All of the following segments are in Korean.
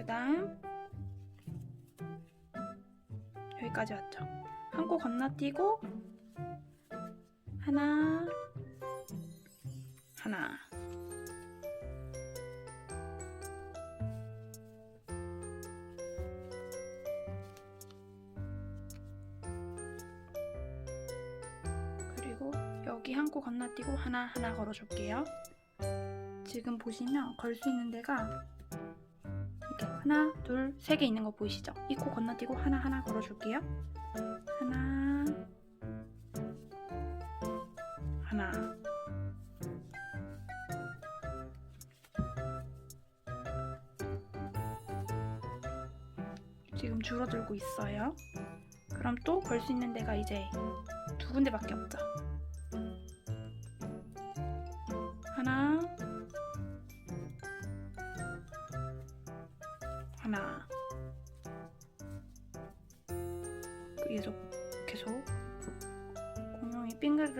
그 다음 여기까지 왔죠. 한 코 건너뛰고 하나 하나 그리고 여기 한 코 건너뛰고 하나 하나 걸어줄게요. 지금 보시면 걸 수 있는 데가 하나, 둘, 세 개 있는 거 보이시죠? 이 코 건너뛰고 하나 하나 걸어줄게요. 하나, 하나. 지금 줄어들고 있어요. 그럼 또 걸 수 있는 데가 이제 두 군데밖에 없죠.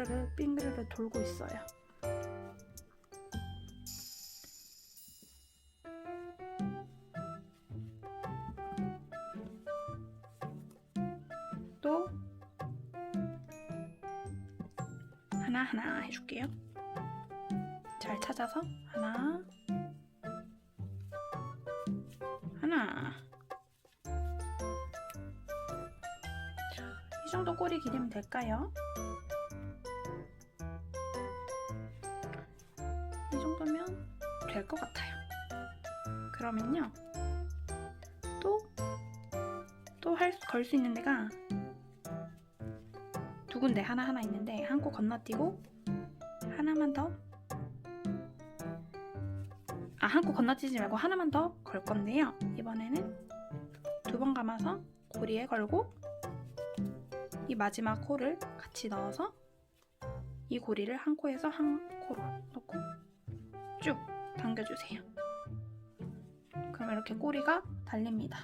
빙그르르 빙그르르 돌고 있어요. 또 하나 하나 해줄게요. 잘 찾아서 하나 하나 자, 이 정도 꼬리 길이면 될까요? 또할걸수 있는 데가 두 군데 하나 하나 있는데 한 코 건너뛰고 하나만 더 아, 한 코 건너뛰지 말고 하나만 더 걸 건데요. 이번에는 두 번 감아서 고리에 걸고 이 마지막 코를 같이 넣어서 이 고리를 한 코에서 한 코로 넣고 쭉 당겨주세요. 그럼 이렇게 꼬리가 달립니다.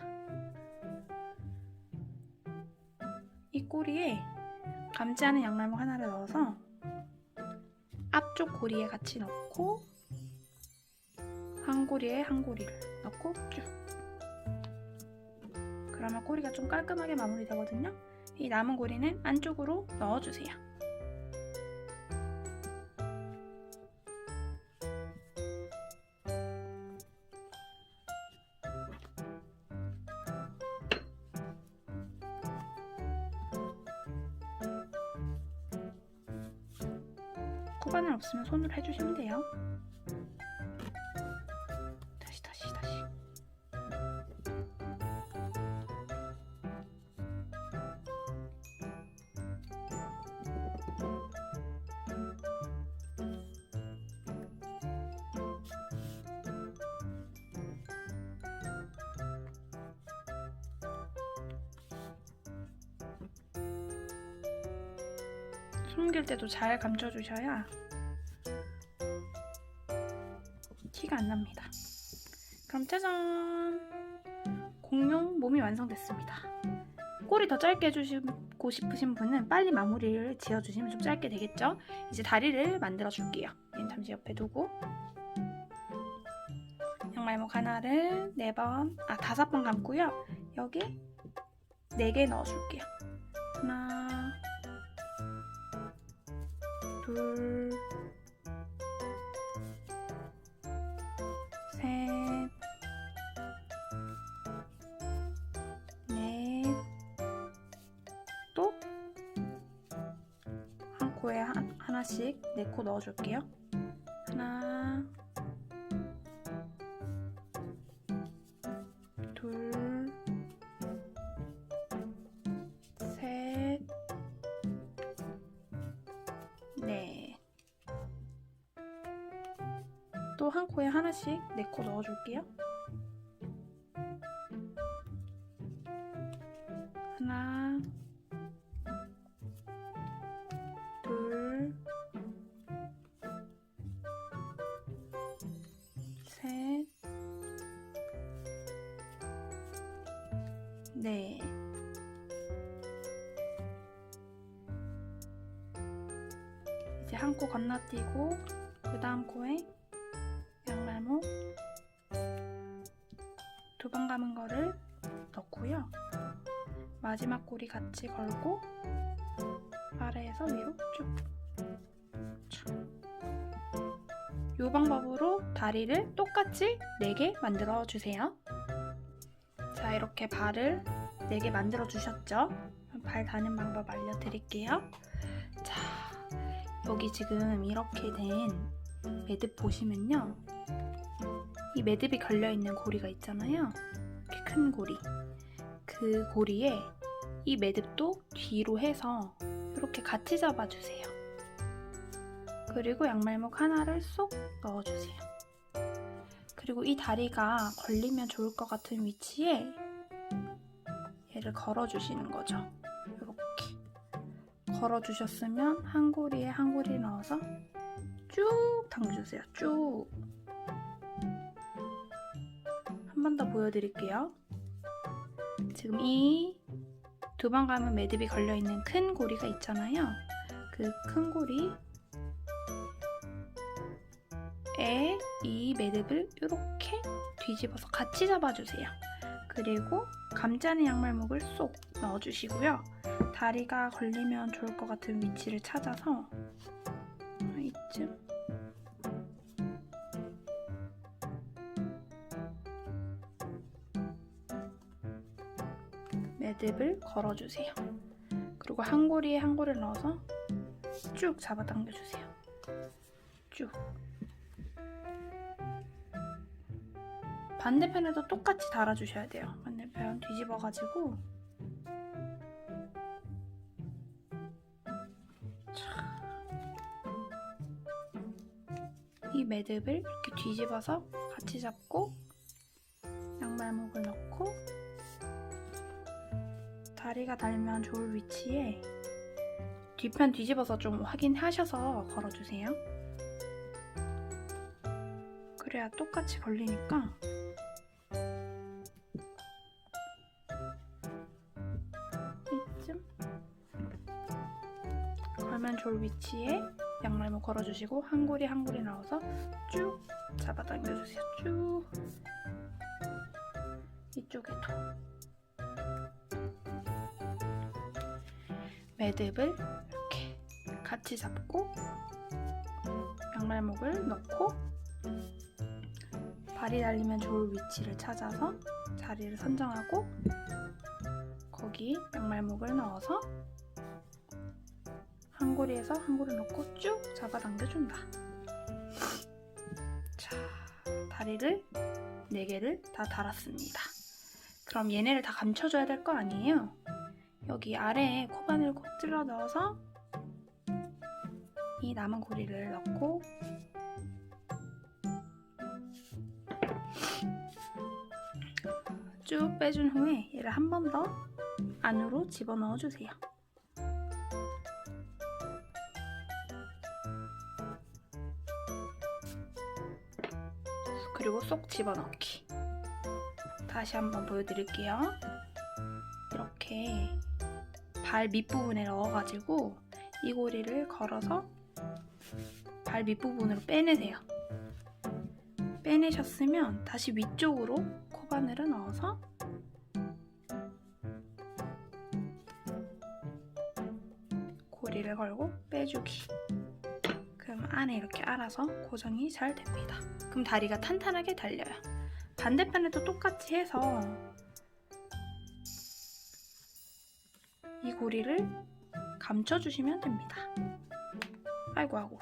이 꼬리에 감지 않은 양말모 하나를 넣어서 앞쪽 고리에 같이 넣고 한 고리에 한 고리를 넣고 쭉. 그러면 꼬리가 좀 깔끔하게 마무리되거든요. 이 남은 고리는 안쪽으로 넣어주세요 코바늘 없으면 손으로 해주시면 돼요 숨길 때도 잘 감춰주셔야 티가 안 납니다. 그럼 짜잔! 공룡 몸이 완성됐습니다. 꼬리 더 짧게 해주시고 싶으신 분은 빨리 마무리를 지어주시면 좀 짧게 되겠죠? 이제 다리를 만들어 줄게요. 얘는 잠시 옆에 두고 양말목 하나를 네 번, 아 다섯 번 감고요. 여기 네개 넣어줄게요. 하나, 둘, 셋, 넷, 또 한 코에 한, 하나씩 네 코 넣어줄게요. 넷. 또한 코에 하나씩 네 코 넣어줄게요. 하나, 둘, 셋, 넷. 이제 한 코 건너뛰고 그 다음 코에 양말목 두번 감은 거를 넣고요. 마지막 고리 같이 걸고 아래에서 위로 쭉. 이 방법으로 다리를 똑같이 4개 만들어 주세요. 자, 이렇게 발을 4개 만들어 주셨죠? 발 다는 방법 알려드릴게요. 자, 여기 지금 이렇게 된 매듭 보시면요. 이 매듭이 걸려있는 고리가 있잖아요. 이렇게 큰 고리. 그 고리에 이 매듭도 뒤로 해서 이렇게 같이 잡아주세요. 그리고 양말목 하나를 쏙 넣어주세요. 그리고 이 다리가 걸리면 좋을 것 같은 위치에 얘를 걸어주시는 거죠. 걸어주셨으면 한 고리에 한 고리 넣어서 쭉 당겨주세요. 쭉. 한 번 더 보여드릴게요. 지금 이 두번 감은 매듭이 걸려있는 큰 고리가 있잖아요. 그 큰 고리 에 이 매듭을 이렇게 뒤집어서 같이 잡아주세요. 그리고 감자는 양말목을 쏙 넣어주시고요. 다리가 걸리면 좋을 것 같은 위치를 찾아서 이쯤 매듭을 걸어주세요. 그리고 한 고리에 한 고리를 넣어서 쭉 잡아당겨주세요. 쭉. 반대편에도 똑같이 달아주셔야 돼요. 반대편 뒤집어가지고 이 매듭을 이렇게 뒤집어서 같이 잡고 양말목을 넣고 다리가 닿으면 좋을 위치에 뒤편 뒤집어서 좀 확인하셔서 걸어주세요. 그래야 똑같이 걸리니까 이쯤 걸면 좋을 위치에 양말목 걸어주시고 한 고리 한 고리 넣어서 쭉 잡아당겨주세요. 쭉 이쪽에도 매듭을 이렇게 같이 잡고 양말목을 넣고 발이 달리면 좋을 위치를 찾아서 자리를 선정하고 거기 양말목을 넣어서 한 고리에서 한 고리 넣고 쭉 잡아당겨준다. 자, 다리를 4개를 다 달았습니다. 그럼 얘네를 다 감춰줘야 될 거 아니에요? 여기 아래에 코바늘 콕 찔러 넣어서 이 남은 고리를 넣고 쭉 빼준 후에 얘를 한 번 더 안으로 집어넣어 주세요. 그리고 쏙 집어넣기. 다시 한번 보여드릴게요. 이렇게 발 밑부분에 넣어가지고 이 고리를 걸어서 발 밑부분으로 빼내세요. 빼내셨으면 다시 위쪽으로 코바늘을 넣어서 고리를 걸고 빼주기. 그럼 안에 이렇게 알아서 고정이 잘 됩니다. 그럼 다리가 탄탄하게 달려요. 반대편에도 똑같이 해서 이 고리를 감춰주시면 됩니다. 아이고 아고.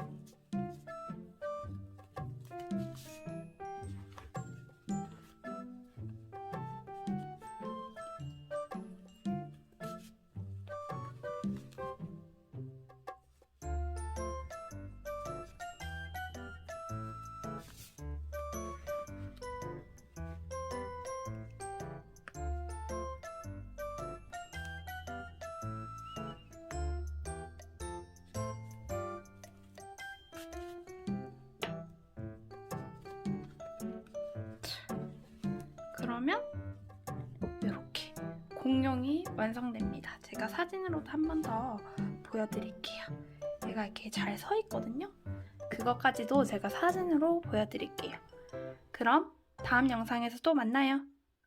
공룡이 완성됩니다. 제가 사진으로도 한 번 더 보여드릴게요. 얘가 이렇게 잘 서 있거든요. 그것까지도 제가 사진으로 보여드릴게요. 그럼 다음 영상에서 또 만나요.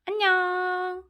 안녕!